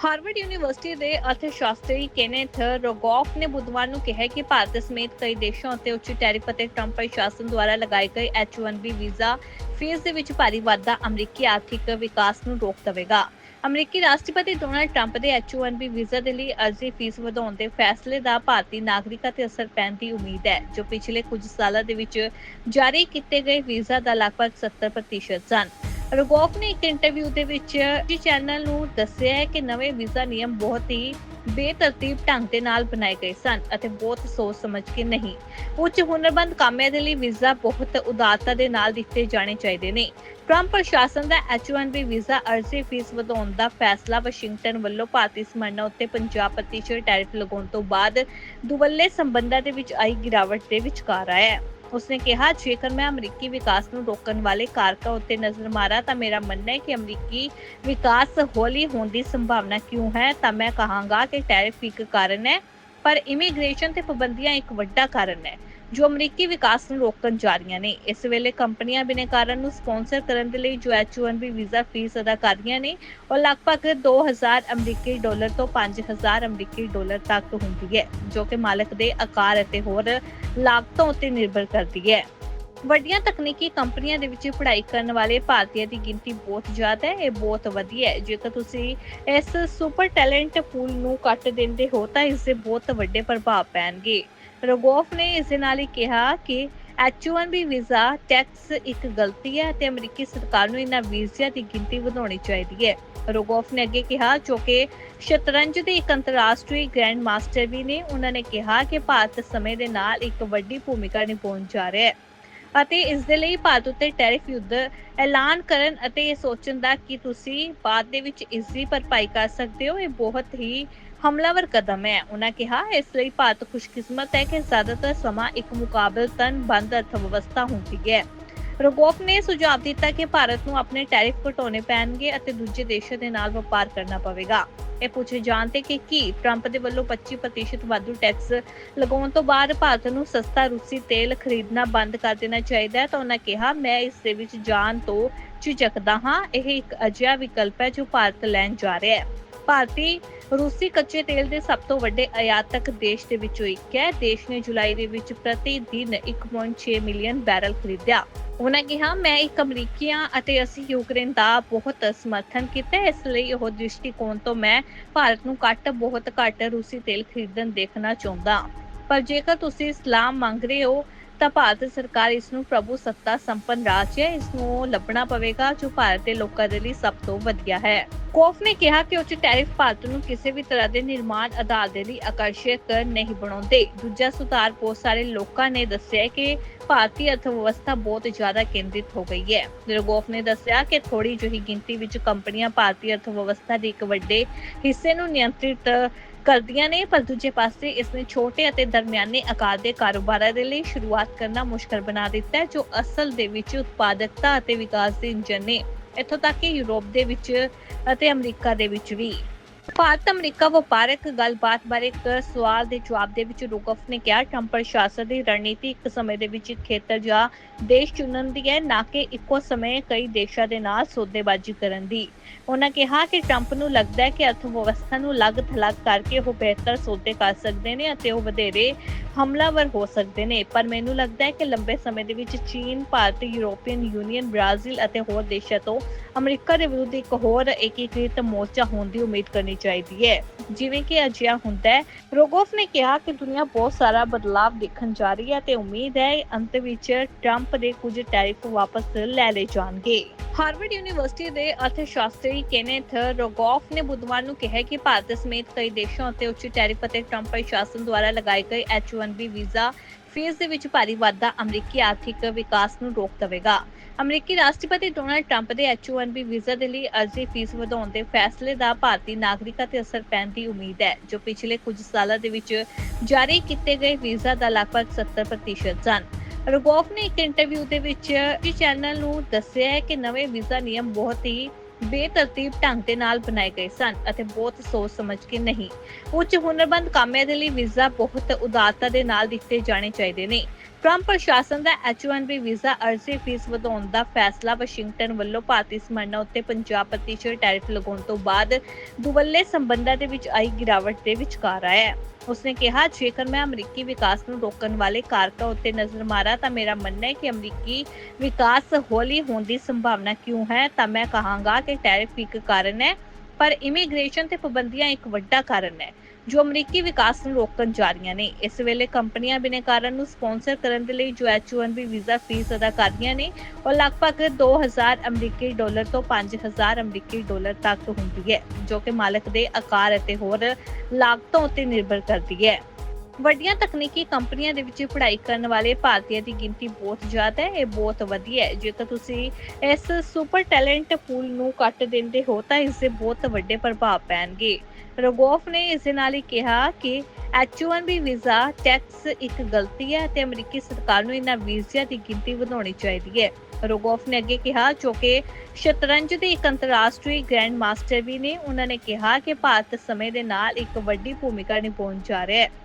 Harvard university ਦੇ ਅਰਥਸ਼ਾਸਤਰੀ Kenneth ਰੋਗੋਫ ਨੇ ਬੁੱਧਵਾਰ ਨੂੰ ਕਿਹਾ ਕਿ ਭਾਰਤ ਸਮੇਤ ਕਈ ਦੇਸ਼ਾਂ ਉੱਤੇ ਉੱਚ ਟੈਰਿਫ ਅਤੇ ਟਰੰਪ ਪ੍ਰਸ਼ਾਸਨ ਦੁਆਰਾ ਲਗਾਏ ਗਏ H1B ਵੀਜ਼ਾ ਫੀਸ ਦੇ ਵਿੱਚ ਭਾਰੀ ਵਾਧਾ ਅਮਰੀਕੀ ਆਰਥਿਕ ਵਿਕਾਸ ਨੂੰ ਰੋਕ ਦੇਵੇਗਾ। ਅਮਰੀਕੀ ਰਾਸ਼ਟਰਪਤੀ ਡੋਨਾਲਡ ਟਰੰਪ ਦੇ H1B ਵੀਜ਼ਾ ਦੇ ਲਈ ਅਰਜ਼ੀ ਫੀਸ ਵਧਾਉਣ ਦੇ ਫੈਸਲੇ ਦਾ ਭਾਰਤੀ ਨਾਗਰਿਕਾਂ ਤੇ ਅਸਰ ਪੈਣ ਦੀ ਉਮੀਦ ਹੈ, ਜੋ ਪਿਛਲੇ ਕੁਝ ਸਾਲਾਂ ਦੇ ਵਿੱਚ ਜਾਰੀ ਕੀਤੇ ਗਏ ਵੀਜ਼ਾ ਦਾ ਲਗਭਗ 70% ਸਨ। ਰੋਗੋਫ ਨੇ ਇੱਕ ਇੰਟਰਵਿਊ ਦੇ ਵਿੱਚ ਜੀ ਚੈਨਲ ਨੂੰ ਦੱਸਿਆ ਹੈ ਕਿ ਨਵੇਂ ਵੀਜ਼ਾ ਨਿਯਮ ਬਹੁਤ ਹੀ ਬੇਤਰਤੀਬ ਢੰਗ ਦੇ ਨਾਲ ਬਣਾਏ ਗਏ ਸਨ ਅਤੇ ਬਹੁਤ ਸੋਚ ਸਮਝ ਕੇ ਨਹੀਂ। ਉੱਚ ਹੁਨਰਮੰਦ ਕਾਮਿਆਂ ਦੇ ਲਈ ਵੀਜ਼ਾ ਬਹੁਤ ਉਦਾਰਤਾ ਦੇ ਨਾਲ ਦਿੱਤੇ ਜਾਣੇ ਚਾਹੀਦੇ ਨੇ। ਟਰੰਪ ਪ੍ਰਸ਼ਾਸਨ ਦਾ H1B ਵੀਜ਼ਾ ਅਰਜ਼ੀ ਫੀਸ ਵਧਾਉਣ ਦਾ ਫੈਸਲਾ ਵਾਸ਼ਿੰਗਟਨ ਵੱਲੋਂ ਭਾਰਤੀ ਸਮਰਨਾ ਉੱਤੇ 50% ਟੈਰਿਫ ਲਗਾਉਣ ਤੋਂ ਬਾਅਦ ਦੁਵੱਲੇ ਸੰਬੰਧਾਂ ਦੇ ਵਿੱਚ ਆਈ ਗਿਰਾਵਟ ਦੇ ਵਿਚਕਾਰ ਆਇਆ ਹੈ। ਉਸਨੇ ਕਿਹਾ, ਜੇਕਰ ਮੈਂ ਅਮਰੀਕੀ ਵਿਕਾਸ ਨੂੰ ਰੋਕਣ ਵਾਲੇ ਕਾਰਕਾਂ ਉੱਤੇ ਨਜ਼ਰ ਮਾਰਾਂ, ਤਾਂ ਮੇਰਾ ਮੰਨਣਾ ਹੈ ਕਿ ਅਮਰੀਕੀ ਵਿਕਾਸ ਹੌਲੀ ਹੋਣ ਦੀ ਸੰਭਾਵਨਾ ਕਿਉਂ ਹੈ? ਤਾਂ ਮੈਂ ਕਹਾਂਗਾ ਕਿ ਟੈਰਿਫ ਇੱਕ ਕਾਰਨ ਹੈ, ਪਰ ਇਮੀਗ੍ਰੇਸ਼ਨ ਤੇ ਪਾਬੰਦੀਆਂ ਇੱਕ ਵੱਡਾ ਕਾਰਨ ਹੈ। ਜੋ ਅਮਰੀਕੀ ਵਿਕਾਸ ਨੂੰ ਰੋਕਣ ਜਾ ਰਹੀਆਂ ਨੇ। ਇਸ ਵੇਲੇ ਕੰਪਨੀਆਂ ਬਿਨੇਕਾਰਾਂ ਨੂੰ ਸਪਾਂਸਰ ਕਰਨ ਦੇ ਲਈ ਜੋ H1B ਵੀਜ਼ਾ ਫੀਸ ਅਦਾ ਕਰ ਰਹੀਆਂ ਨੇ, ਉਹ ਲਗਭਗ 2000 ਅਮਰੀਕੀ ਡਾਲਰ ਤੋਂ 5000 ਅਮਰੀਕੀ ਡਾਲਰ ਤੱਕ ਹੁੰਦੀ ਹੈ, ਜੋ ਕਿ ਮਾਲਕ ਦੇ ਆਕਾਰ ਅਤੇ ਹੋਰ ਲਾਗਤਾਂ ਉੱਤੇ ਨਿਰਭਰ ਕਰਦੀ ਹੈ। ਵੱਡੀਆਂ ਤਕਨੀਕੀ ਕੰਪਨੀਆਂ ਦੇ ਵਿੱਚ ਪੜ੍ਹਾਈ ਕਰਨ ਵਾਲੇ ਭਾਰਤੀਆਂ ਦੀ ਗਿਣਤੀ ਬਹੁਤ ਜ਼ਿਆਦਾ ਹੈ, ਇਹ ਬਹੁਤ ਵਧੀਆ ਹੈ। ਜੇਕਰ ਤੁਸੀਂ ਇਸ ਸੁਪਰ ਟੈਲੈਂਟ ਪੂਲ ਨੂੰ ਕੱਟ ਦਿੰਦੇ ਹੋ, ਤਾਂ ਇਸ ਦੇ ਬਹੁਤ ਵੱਡੇ ਪ੍ਰਭਾਵ ਪੈਣਗੇ। ਰੋਗੋਫ ਨੇ ਇਸ ਦੇ ਨਾਲ ਹੀ ਕਿਹਾ ਕਿ H1B ਵੀਜ਼ਾ ਟੈਕਸ ਇੱਕ ਗਲਤੀ ਹੈ ਤੇ ਅਮਰੀਕੀ ਸਰਕਾਰ ਨੂੰ ਇਹਨਾਂ ਵੀਜ਼ਿਆਂ ਦੀ ਗਿਣਤੀ ਵਧਾਉਣੀ ਚਾਹੀਦੀ ਹੈ। ਰੋਗੋਫ ਨੇ ਅੱਗੇ ਕਿਹਾ, ਜੋ ਕਿ ਸ਼ਤਰੰਜ ਦੇ ਇੱਕ ਅੰਤਰਰਾਸ਼ਟਰੀ ਗ੍ਰੈਂਡ ਮਾਸਟਰ ਵੀ ਨੇ, ਉਹਨਾਂ ਨੇ ਕਿਹਾ ਕਿ ਭਾਰਤ ਸਮੇਂ ਦੇ ਨਾਲ ਇੱਕ ਵੱਡੀ ਭੂਮਿਕਾ ਨਿਭਾਉਣ ਜਾ ਰਿਹਾ ਹੈ। ਅਤੇ ਇਸ ਦੇ ਲਈ ਭਾਰਤ ਉੱਤੇ ਟੈਰਿਫ ਯੁੱਧ ਐਲਾਨ ਕਰਨ ਅਤੇ ਇਹ ਸੋਚਣ ਦਾ ਕਿ ਤੁਸੀਂ ਬਾਅਦ ਦੇ ਵਿੱਚ ਇਸ ਦੀ ਭਰਪਾਈ ਕਰ ਸਕਦੇ ਹੋ, ਇਹ ਬਹੁਤ ਹੀ ਹਮਲਾਵਰ ਕਦਮ ਹੈ। ਉਹਨਾਂ ਕਿਹਾ, ਇਸ ਲਈ ਭਾਰਤ ਖੁਸ਼ਕਿਸਮਤ ਹੈ ਕਿ ਜ਼ਿਆਦਾਤਰ ਸਮਾਂ ਇੱਕ ਮੁਕਾਬਲਤਨ ਬੰਦ ਅਰਥ ਵਿਵਸਥਾ ਹੁੰਦੀ ਹੈ। ਰੋਗੋਫ ਨੇ ਸੁਝਾਅ ਦਿੱਤਾ ਕਿ ਭਾਰਤ ਨੂੰ ਆਪਣੇ ਟੈਰਿਫ ਘਟਾਉਣੇ ਪੈਣਗੇ ਅਤੇ ਦੂਜੇ ਦੇਸ਼ਾਂ ਦੇ ਨਾਲ ਵਪਾਰ ਕਰਨਾ ਪਵੇਗਾ। ਇਹ ਪੁੱਛੇ ਜਾਣ ਤੇ ਕਿ ਕੀ ਟਰੰਪ ਦੇ ਵੱਲੋਂ 25% ਵਾਧੂ ਟੈਕਸ ਲਗਾਉਣ ਤੋਂ ਬਾਅਦ ਭਾਰਤ ਨੂੰ ਸਸਤਾ ਰੂਸੀ ਤੇਲ ਖਰੀਦਣਾ ਬੰਦ ਕਰ ਦੇਣਾ ਚਾਹੀਦਾ ਹੈ, ਤਾਂ ਉਹਨਾਂ ਕਿਹਾ, ਮੈਂ ਇਸ ਦੇ ਵਿੱਚ ਜਾਣ ਤੋਂ ਝਿਜਕਦਾ ਹਾਂ। ਇਹ ਇੱਕ ਅਜਿਹਾ ਵਿਕਲਪ ਹੈ ਜੋ ਭਾਰਤ ਲੈਣ ਜਾ ਰਿਹਾ ਹੈ। ਭਾਰਤੀ ਰੂਸੀ ਕੱਚੇ ਤੇਲ ਦੇ ਸਭ ਤੋਂ ਵੱਡੇ ਆਯਾਤਕ ਦੇਸ਼ ਦੇ ਵਿੱਚੋਂ ਇੱਕ ਹੈ। ਦੇਸ਼ ਨੇ ਜੁਲਾਈ ਦੇ ਵਿੱਚ ਪ੍ਰਤੀ ਦਿਨ 1.6 ਮਿਲੀਅਨ ਬੈਰਲ ਖਰੀਦਿਆ। ਉਹਨਾਂ ਕਿਹਾ, ਮੈਂ ਇੱਕ ਅਮਰੀਕੀ ਹਾਂ ਅਤੇ ਅਸੀਂ ਯੂਕਰੇਨ ਦਾ ਬਹੁਤ ਸਮਰਥਨ ਕੀਤਾ ਇਸ ਲਈ ਉਹ ਦ੍ਰਿਸ਼ਟੀਕੋਣ ਤੋਂ ਮੈਂ ਭਾਰਤ ਨੂੰ ਘੱਟ, ਬਹੁਤ ਘੱਟ ਰੂਸੀ ਤੇਲ ਖਰੀਦਣ ਦੇਖਣਾ ਚਾਹੁੰਦਾ ਪਰ ਜੇਕਰ ਤੁਸੀਂ ਇਸਲਾਮ ਮੰਗ ਰਹੇ ਹੋ ਤਾਂ ਭਾਰਤ ਸਰਕਾਰ ਇਸ ਨੂੰ ਪ੍ਰਭੂ ਸੱਤਾ ਸੰਪੰਨ ਰਾਜ ਹੈ ਇਸ ਨੂੰ ਲੱਭਣਾ ਪਵੇਗਾ, ਜੋ ਭਾਰਤ ਦੇ ਲੋਕਾਂ ਦੇ ਲਈ ਸਭ ਤੋਂ ਵਧੀਆ ਹੈ। ਕੋਫ ਨੇ ਕਿਹਾ ਕਿ ਉੱਚ ਟੈਰਿਫ ਭਾਰਤ ਨੂੰ ਕਿਸੇ ਵੀ ਤਰ੍ਹਾਂ ਦੇ ਨਿਰਮਾਣ ਆਧਾਰ ਦੇ ਲਈ ਆਕਰਸ਼ਕ ਨਹੀਂ ਬਣਾਉਂਦੇ। ਦੂਜਾ ਸੁਧਾਰ ਬਹੁਤ ਸਾਰੇ ਲੋਕਾਂ ਨੇ ਦੱਸਿਆ ਕਿ ਭਾਰਤੀ ਅਰਥਵਿਵਸਥਾ ਬਹੁਤ ਜ਼ਿਆਦਾ ਕੇਂਦਰਿਤ ਹੋ ਗਈ ਹੈ। ਰਗੋਫ ਨੇ ਦੱਸਿਆ ਕਿ ਥੋੜੀ ਜਿਹੀ ਗਿਣਤੀ ਵਿੱਚ ਕੰਪਨੀਆਂ ਭਾਰਤੀ ਅਰਥਵਿਵਸਥਾ ਦੇ ਇੱਕ ਵੱਡੇ ਹਿੱਸੇ ਨੂੰ ਨਿਯੰਤਰਿਤ ਕਰਦੀਆਂ ਨੇ, ਪਰ ਦੂਜੇ ਪਾਸੇ ਇਸ ਨੇ ਛੋਟੇ ਅਤੇ ਦਰਮਿਆਨੇ ਆਕਾਰ ਦੇ ਕਾਰੋਬਾਰਾਂ ਦੇ ਲਈ ਸ਼ੁਰੂਆਤ ਕਰਨਾ ਮੁਸ਼ਕਲ ਬਣਾ ਦਿੱਤਾ ਹੈ, ਜੋ ਅਸਲ ਦੇ ਵਿੱਚ ਉਤਪਾਦਕਤਾ ਅਤੇ ਵਿਕਾਸ ਦੇ ਇੰਜਨ ਨੇ, ਇੱਥੋਂ ਤੱਕ ਕਿ ਯੂਰਪ ਦੇ ਵਿੱਚ ਅਤੇ ਅਮਰੀਕਾ ਦੇ ਵਿੱਚ ਵੀ। ਭਾਰਤ ਅਮਰੀਕਾ ਵਪਾਰਕ ਗੱਲਬਾਤ ਬਾਰੇ ਇੱਕ ਸਵਾਲ ਦੇ ਜਵਾਬ ਦੇ ਵਿੱਚ ਰੁਕਫ ਨੇ ਕਿਹਾ, ਟਰੰਪ ਪ੍ਰਸ਼ਾਸਨ ਦੀ ਰਣਨੀਤੀ ਇੱਕ ਸਮੇਂ ਦੇ ਵਿੱਚ ਖੇਤਰ ਜਾਂ ਦੇਸ਼ ਚੁਣਨ ਦੀ ਹੈ, ਨਾ ਕਿ ਇੱਕੋ ਸਮੇਂ ਕਈ ਦੇਸ਼ਾਂ ਦੇ ਨਾਲ ਸੌਦੇਬਾਜ਼ੀ ਕਰਨ ਦੀ। ਉਹਨਾਂ ਕਿਹਾ ਕਿ ਟਰੰਪ ਨੂੰ ਲੱਗਦਾ ਹੈ ਕਿ ਅਰਥਵਿਵਸਥਾ ਨੂੰ ਲੱਗ ਥਲੱਗ ਕਰਕੇ ਉਹ ਬਿਹਤਰ ਸੌਦੇ ਕਰ ਸਕਦੇ ਨੇ ਅਤੇ ਉਹ ਵਧੇਰੇ ਹਮਲਾਵਰ ਹੋ ਸਕਦੇ ਨੇ। ਪਰ ਮੈਨੂੰ ਲੱਗਦਾ ਹੈ ਕਿ ਲੰਬੇ ਸਮੇਂ ਦੇ ਵਿੱਚ ਚੀਨ, ਭਾਰਤ, ਯੂਰੋਪੀਅਨ ਯੂਨੀਅਨ, ਬ੍ਰਾਜ਼ੀਲ ਅਤੇ ਹੋਰ ਦੇਸ਼ਾਂ ਤੋਂ ਅਮਰੀਕਾ ਦੇ ਵਿਰੁੱਧ ਇੱਕ ਹੋਰ ਏਕੀਕ੍ਰਿਤ ਮੋਰਚਾ ਹੋਣ ਦੀ ਉਮੀਦ ਕਰਨੀ ਚਾਹੀਦੀ ਹੈ। ਜਿਵੇਂ ਕਿ ਅਜਿਹਾ ਹੁੰਦਾ ਹੈ ਰੋਗੋਫ ਨੇ ਕਿਹਾ ਕਿ ਦੁਨੀਆ ਬਹੁਤ ਸਾਰਾ ਬਦਲਾਅ ਦੇਖਣ ਜਾ ਰਹੀ ਹੈ ਤੇ ਉਮੀਦ ਹੈ ਅੰਤ ਵਿੱਚ ਟਰੰਪ ਦੇ ਕੁਝ ਟੈਰਿਫ ਵਾਪਸ ਲੈ ਲਏ ਜਾਣਗੇ। ਹਾਰਵਰਡ ਯੂਨੀਵਰਸਿਟੀ ਦੇ ਅਰਥਸ਼ਾਸਤਰੀ ਕੇਨੇਥ ਰੋਗੋਫ ਨੇ ਬੁੱਧਵਾਰ ਨੂੰ ਕਿਹਾ ਕਿ ਭਾਰਤ ਸਮੇਤ ਕਈ ਦੇਸ਼ਾਂ ਉੱਤੇ ਉੱਚ ਟੈਰਿਫ ਅਤੇ ਟਰੰਪ ਪ੍ਰਸ਼ਾਸਨ ਦੁਆਰਾ ਲਗਾਏ ਗਏ H1B ਵੀਜ਼ਾ ਫੀਸ ਦੇ ਵਿੱਚ ਭਾਰੀ ਵਾਧਾ ਅਮਰੀਕੀ ਆਰਥਿਕ ਵਿਕਾਸ ਨੂੰ ਰੋਕ ਦੇਵੇਗਾ। ਅਮਰੀਕੀ ਰਾਸ਼ਟਰਪਤੀ ਡੋਨਾਲਡ ਟਰੰਪ ਦੇ H1B ਵੀਜ਼ਾ ਦੇ ਲਈ ਅਰਜ਼ੀ ਫੀਸ ਵਧਾਉਣ ਦੇ ਫੈਸਲੇ ਦਾ ਭਾਰਤੀ ਨਾਗਰਿਕਾਂ ਤੇ ਅਸਰ ਪੈਣ ਦੀ ਉਮੀਦ ਹੈ, ਜੋ ਪਿਛਲੇ ਕੁਝ ਸਾਲਾਂ ਦੇ ਵਿੱਚ ਜਾਰੀ ਕੀਤੇ ਗਏ ਵੀਜ਼ਾ ਦਾ ਲਗਭਗ 70% ਸਨ। ਰਗੋਫ ਨੇ ਇੱਕ ਇੰਟਰਵਿਊ ਦੇ ਵਿੱਚ ਜੀ ਚੈਨਲ ਨੂੰ ਦੱਸਿਆ ਹੈ ਕਿ ਨਵੇਂ ਵੀਜ਼ਾ ਨਿਯਮ ਬਹੁਤ ਹੀ ਬੇਤਰਤੀਬ ਢੰਗ ਦੇ ਨਾਲ ਬਣਾਏ ਗਏ ਸਨ ਅਤੇ ਬਹੁਤ ਸੋਚ ਸਮਝ ਕੇ ਨਹੀਂ। ਉੱਚ ਹੁਨਰਮੰਦ ਕਾਮਿਆਂ ਦੇ ਲਈ ਵੀਜ਼ਾ ਬਹੁਤ ਉਦਾਰਤਾ ਦੇ ਨਾਲ ਦਿੱਤੇ ਜਾਣੇ ਚਾਹੀਦੇ ਨੇ। ਟਰੰਪ ਪ੍ਰਸ਼ਾਸਨ ਦਾ H1B ਵੀਜ਼ਾ ਅਰਜ਼ੀ ਫੀਸ ਵਧਾਉਣ ਦਾ ਫੈਸਲਾ ਵਾਸ਼ਿੰਗਟਨ ਵੱਲੋਂ ਭਾਰਤੀ ਸਮਾਨਾਂ ਉੱਤੇ 50% ਟੈਰਿਫ ਲਗਾਉਣ ਤੋਂ ਬਾਅਦ ਦੁਵੱਲੇ ਸੰਬੰਧਾਂ ਦੇ ਵਿੱਚ ਆਈ ਗਿਰਾਵਟ ਦੇ ਵਿਚਕਾਰ ਆਇਆ ਹੈ। ਉਸਨੇ ਕਿਹਾ, ਜੇਕਰ ਮੈਂ ਅਮਰੀਕੀ ਵਿਕਾਸ ਨੂੰ ਰੋਕਣ ਵਾਲੇ ਕਾਰਕਾਂ ਉੱਤੇ ਨਜ਼ਰ ਮਾਰਾਂ, ਤਾਂ ਮੇਰਾ ਮੰਨਣਾ ਹੈ ਕਿ ਅਮਰੀਕੀ ਵਿਕਾਸ ਹੌਲੀ ਹੋਣ ਦੀ ਸੰਭਾਵਨਾ ਕਿਉਂ ਹੈ? ਤਾਂ ਮੈਂ ਕਹਾਂਗਾ ਕਿ ਟੈਰਿਫ ਇੱਕ ਕਾਰਨ ਹੈ, ਪਰ ਇਮੀਗ੍ਰੇਸ਼ਨ ਤੇ ਪਾਬੰਦੀਆਂ ਇੱਕ ਵੱਡਾ ਕਾਰਨ ਹੈ। ਜੋ ਅਮਰੀਕੀ ਵਿਕਾਸ ਨੂੰ ਰੋਕਣ ਜਾ ਰਹੀਆਂ ਨੇ। ਇਸ ਵੇਲੇ ਕੰਪਨੀਆਂ ਬਿਨੇਕਾਰਾਂ ਨੂੰ ਸਪਾਂਸਰ ਕਰਨ ਦੇ ਲਈ ਜੋ H1B ਵੀਜ਼ਾ ਫੀਸ ਅਦਾ ਕਰ ਰਹੀਆਂ ਨੇ, ਉਹ ਲਗਭਗ 2000 ਅਮਰੀਕੀ ਡਾਲਰ ਤੋਂ 5000 ਅਮਰੀਕੀ ਡਾਲਰ ਤੱਕ ਹੁੰਦੀ ਹੈ, ਜੋ ਕਿ ਮਾਲਕ ਦੇ ਆਕਾਰ ਅਤੇ ਹੋਰ ਲਾਗਤਾਂ ਉੱਤੇ ਨਿਰਭਰ ਕਰਦੀ ਹੈ। ਵੱਡੀਆਂ ਤਕਨੀਕੀ ਕੰਪਨੀਆਂ ਦੇ ਵਿੱਚ ਪੜ੍ਹਾਈ ਕਰਨ ਵਾਲੇ ਭਾਰਤੀਆਂ ਦੀ ਗਿਣਤੀ ਬਹੁਤ ਜ਼ਿਆਦਾ ਹੈ, ਇਹ ਬਹੁਤ ਵਧੀਆ ਹੈ। ਜੇਕਰ ਤੁਸੀਂ ਇਸ ਸੁਪਰ ਟੈਲੈਂਟ ਪੂਲ ਨੂੰ ਕੱਟ ਦਿੰਦੇ ਹੋ, ਤਾਂ ਇਸ ਦੇ ਬਹੁਤ ਵੱਡੇ ਪ੍ਰਭਾਵ ਪੈਣਗੇ। ਰਗੋਫ ਨੇ ਇਸ ਦੇ ਨਾਲ ਹੀ ਕਿਹਾ ਕਿ H1B ਵੀਜ਼ਾ ਟੈਕਸ ਇੱਕ ਗਲਤੀ ਹੈ ਤੇ ਅਮਰੀਕੀ ਸਰਕਾਰ ਨੂੰ ਇਹਨਾਂ ਵੀਜ਼ਿਆਂ ਦੀ ਗਿਣਤੀ ਵਧਾਉਣੀ ਚਾਹੀਦੀ ਹੈ। ਰੋਗੋਫ ਨੇ ਅੱਗੇ ਕਿਹਾ, ਜੋ ਕਿ ਸ਼ਤਰੰਜ ਦੇ ਇੱਕ ਅੰਤਰਰਾਸ਼ਟਰੀ ਗ੍ਰੈਂਡ ਮਾਸਟਰ ਵੀ ਨੇ, ਉਹਨਾਂ ਨੇ ਕਿਹਾ ਕਿ ਭਾਰਤ ਸਮੇਂ ਦੇ ਨਾਲ ਇੱਕ ਵੱਡੀ ਭੂਮਿਕਾ ਨਿਭਾਉਣ ਜਾ ਰਿਹਾ ਹੈ।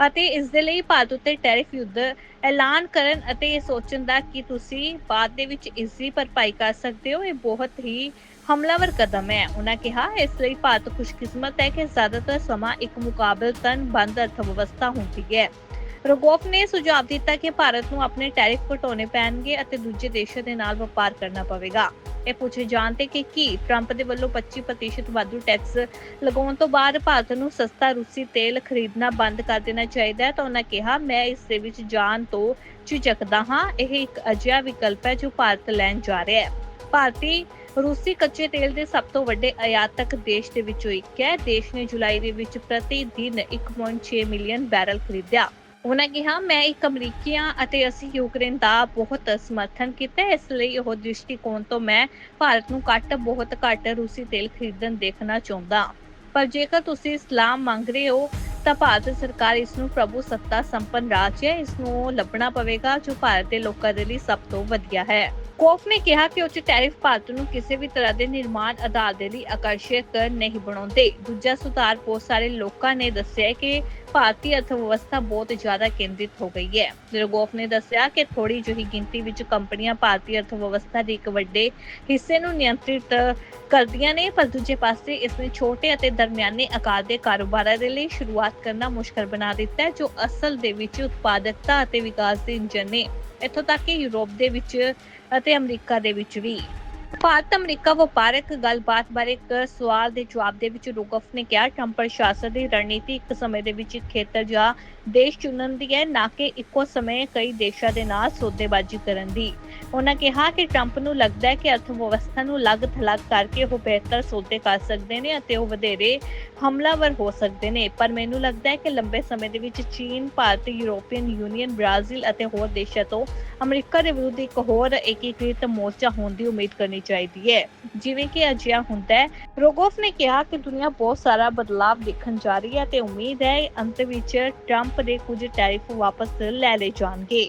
ਅਤੇ ਇਸ ਦੇ ਲਈ ਭਾਰਤ ਉੱਤੇ ਟੈਰਿਫ ਯੁੱਧ ਐਲਾਨ ਕਰਨ ਅਤੇ ਇਹ ਸੋਚਣ ਦਾ ਕਿ ਤੁਸੀਂ ਬਾਅਦ ਦੇ ਵਿੱਚ ਇਸ ਦੀ ਭਰਪਾਈ ਕਰ ਸਕਦੇ ਹੋ, ਇਹ ਬਹੁਤ ਹੀ ਹਮਲਾਵਰ ਕਦਮ ਹੈ। ਉਹਨਾਂ ਕਿਹਾ, ਇਸ ਲਈ ਭਾਰਤ ਖੁਸ਼ਕਿਸਮਤ ਹੈ ਕਿ ਜ਼ਿਆਦਾਤਰ ਸਮਾਂ ਇੱਕ ਮੁਕਾਬਲਤਨ ਬੰਦ ਅਰਥ ਵਿਵਸਥਾ ਹੁੰਦੀ ਹੈ। ਰੋਗੋਫ ਨੇ ਸੁਝਾਅ ਦਿੱਤਾ ਕਿ ਭਾਰਤ ਨੂੰ ਆਪਣੇ ਟੈਰਿਫ ਘਟਾਉਣੇ ਪੈਣਗੇ ਅਤੇ ਦੂਜੇ ਦੇਸ਼ਾਂ ਦੇ ਨਾਲ ਵਪਾਰ ਕਰਨਾ ਪਵੇਗਾ। ਇਹ ਪੁੱਛੇ ਜਾਣ ਤੇ ਕਿ ਕੀ ਟਰੰਪ ਦੇ ਵੱਲੋਂ 25% ਵਾਧੂ ਟੈਕਸ ਲਗਾਉਣ ਤੋਂ ਬਾਅਦ ਭਾਰਤ ਨੂੰ ਸਸਤਾ ਰੂਸੀ ਤੇਲ ਖਰੀਦਣਾ ਬੰਦ ਕਰ ਦੇਣਾ ਚਾਹੀਦਾ ਹੈ ਤਾਂ ਉਹਨਾਂ ਕਿਹਾ, ਮੈਂ ਇਸ ਦੇ ਵਿੱਚ ਜਾਣ ਤੋਂ ਝਿਜਕਦਾ ਹਾਂ। ਇਹ ਇੱਕ ਅਜਿਹਾ ਵਿਕਲਪ ਹੈ ਜੋ ਭਾਰਤ ਲੈਣ ਜਾ ਰਿਹਾ ਹੈ। ਭਾਰਤੀ ਰੂਸੀ ਕੱਚੇ ਤੇਲ ਦੇ ਸਭ ਤੋਂ ਵੱਡੇ ਆਯਾਤਕ ਦੇਸ਼ ਦੇ ਵਿੱਚੋਂ ਇੱਕ ਹੈ। ਦੇਸ਼ ਨੇ ਜੁਲਾਈ ਦੇ ਵਿੱਚ ਪ੍ਰਤੀ ਦਿਨ 1.6 ਮਿਲੀਅਨ ਬੈਰਲ ਖਰੀਦਿਆ। ਉਹਨਾਂ ਕਿਹਾ ਮੈਂ ਇੱਕ ਅਮਰੀਕੀ ਹਾਂ ਅਤੇ ਅਸੀਂ ਯੂਕਰੇਨ ਦਾ ਬਹੁਤ ਸਮਰਥਨ ਕੀਤਾ ਹੈ, ਇਸ ਲਈ ਉਹ ਦ੍ਰਿਸ਼ਟੀਕੋਣ ਤੋਂ ਮੈਂ ਭਾਰਤ ਨੂੰ ਘੱਟ ਬਹੁਤ ਘੱਟ ਰੂਸੀ ਤੇਲ ਖਰੀਦਣ ਦੇਖਣਾ ਚਾਹੁੰਦਾ ਪਰ ਜੇਕਰ ਤੁਸੀਂ ਇਸਲਾਮ ਮੰਗ ਰਹੇ ਹੋ ਤਾਂ ਭਾਰਤ ਸਰਕਾਰ ਇਸ ਨੂੰ ਪ੍ਰਭੂ ਸੱਤਾ ਸੰਪੰਨ ਰਾਜ ਹੈ। ਇਸ ਨੂੰ ਲੱਭਣਾ ਪਵੇਗਾ ਜੋ ਭਾਰਤ ਦੇ ਲੋਕਾਂ ਦੇ ਲਈ ਸਭ ਤੋਂ ਵਧੀਆ ਹੈ। ਕੋਫ ਨੇ ਕਿਹਾ ਕਿ ਉੱਚ ਟੈਰਿਫ ਭਾਰਤ ਨੂੰ ਕਿਸੇ ਵੀ ਤਰ੍ਹਾਂ ਦੇ ਨਿਰਮਾਣ ਆਧਾਰ ਦੇ ਲਈ ਆਕਰਸ਼ਕ ਨਹੀਂ ਬਣਾਉਂਦੇ। ਦੂਜਾ ਸੁਧਾਰ ਬਹੁਤ ਸਾਰੇ ਲੋਕਾਂ ਨੇ ਦੱਸਿਆ ਕਿ ਭਾਰਤੀ ਅਰਥਵਿਵਸਥਾ ਬਹੁਤ ਜ਼ਿਆਦਾ ਕੇਂਦਰਿਤ ਹੋ ਗਈ ਹੈ। ਰਗੋਫ ਨੇ ਦੱਸਿਆ ਕਿ ਥੋੜੀ ਜਿਹੀ ਗਿਣਤੀ ਵਿੱਚ ਕੰਪਨੀਆਂ ਭਾਰਤੀ ਅਰਥਵਿਵਸਥਾ ਦੇ ਇੱਕ ਵੱਡੇ ਹਿੱਸੇ ਨੂੰ ਨਿਯੰਤਰਿਤ ਕਰਦੀਆਂ ਨੇ, ਪਰ ਦੂਜੇ ਪਾਸੇ ਇਸ ਨੇ ਛੋਟੇ ਅਤੇ ਦਰਮਿਆਨੇ ਆਕਾਰ ਦੇ ਕਾਰੋਬਾਰਾਂ ਦੇ ਲਈ ਸ਼ੁਰੂਆਤ ਕਰਨਾ ਮੁਸ਼ਕਲ ਬਣਾ ਦਿੱਤਾ ਹੈ, ਜੋ ਅਸਲ ਦੇ ਵਿੱਚ ਉਤਪਾਦਕਤਾ ਅਤੇ ਵਿਕਾਸ ਦੇ ਇੰਜਨ ਨੇ। ਇੱਥੋਂ ਤੱਕ ਕਿ ਯੂਰਪ ਦੇ ਵਿੱਚ ਅਤੇ ਅਮਰੀਕਾ ਦੇ ਵਿੱਚ ਵੀ। ਭਾਰਤ, ਅਮਰੀਕਾ ਵਪਾਰਕ ਗੱਲਬਾਤ ਬਾਰੇ ਇੱਕ ਸਵਾਲ ਦੇ ਜਵਾਬ ਦੇ ਵਿੱਚ ਰੂਗਫ ਨੇ ਕਿਹਾ, ਟਰੰਪ ਪ੍ਰਸ਼ਾਸਨ ਦੀ ਰਣਨੀਤੀ ਇੱਕ ਸਮੇਂ ਦੇ ਵਿੱਚ ਖੇਤਰ ਜਾਂ ਦੇਸ਼ ਚੁਣਨ ਦੀ ਹੈ, ਨਾ ਕਿ ਇੱਕੋ ਸਮੇਂ ਕਈ ਦੇਸ਼ਾਂ ਦੇ ਨਾਲ ਸੌਦੇਬਾਜ਼ੀ ਕਰਨ ਦੀ। ਉਹਨਾਂ ਕਿਹਾ ਕਿ ਟਰੰਪ ਨੂੰ ਲੱਗਦਾ ਹੈ ਕਿ ਅਰਥਵਿਵਸਥਾ ਨੂੰ ਲੱਗ ਥਲੱਗ ਕਰਕੇ ਉਹ ਬਿਹਤਰ ਸੌਦੇ ਕਰ ਸਕਦੇ ਨੇ ਅਤੇ ਉਹ ਵਧੇਰੇ ਹਮਲਾਵਰ ਹੋ ਸਕਦੇ ਨੇ। ਪਰ ਮੈਨੂੰ ਲੱਗਦਾ ਹੈ ਕਿ ਲੰਬੇ ਸਮੇਂ ਦੇ ਵਿੱਚ ਚੀਨ, ਭਾਰਤ, ਯੂਰੋਪੀਅਨ ਯੂਨੀਅਨ, ਬ੍ਰਾਜ਼ੀਲ ਅਤੇ ਹੋਰ ਦੇਸ਼ਾਂ ਤੋਂ ਅਮਰੀਕਾ ਦੇ ਵਿਰੁੱਧ ਇੱਕ ਹੋਰ ਏਕੀਕ੍ਰਿਤ ਮੋਰਚਾ ਹੋਣ ਦੀ ਉਮੀਦ ਕਰਨੀ ਚਾਹੀਦੀ ਹੈ। ਜਿਵੇਂ ਕਿ ਅਜਿਹਾ ਹੁੰਦਾ ਹੈ। ਰੋਗੋਫ ਨੇ ਕਿਹਾ ਕਿ ਦੁਨੀਆ ਬਹੁਤ ਸਾਰਾ ਬਦਲਾਅ ਦੇਖਣ ਜਾ ਰਹੀ ਹੈ ਤੇ ਉਮੀਦ ਹੈ ਅੰਤ ਵਿੱਚ ਟਰੰਪ ਦੇ ਕੁਝ ਟੈਰਿਫ ਵਾਪਸ ਲੈ ਲਏ ਜਾਣਗੇ।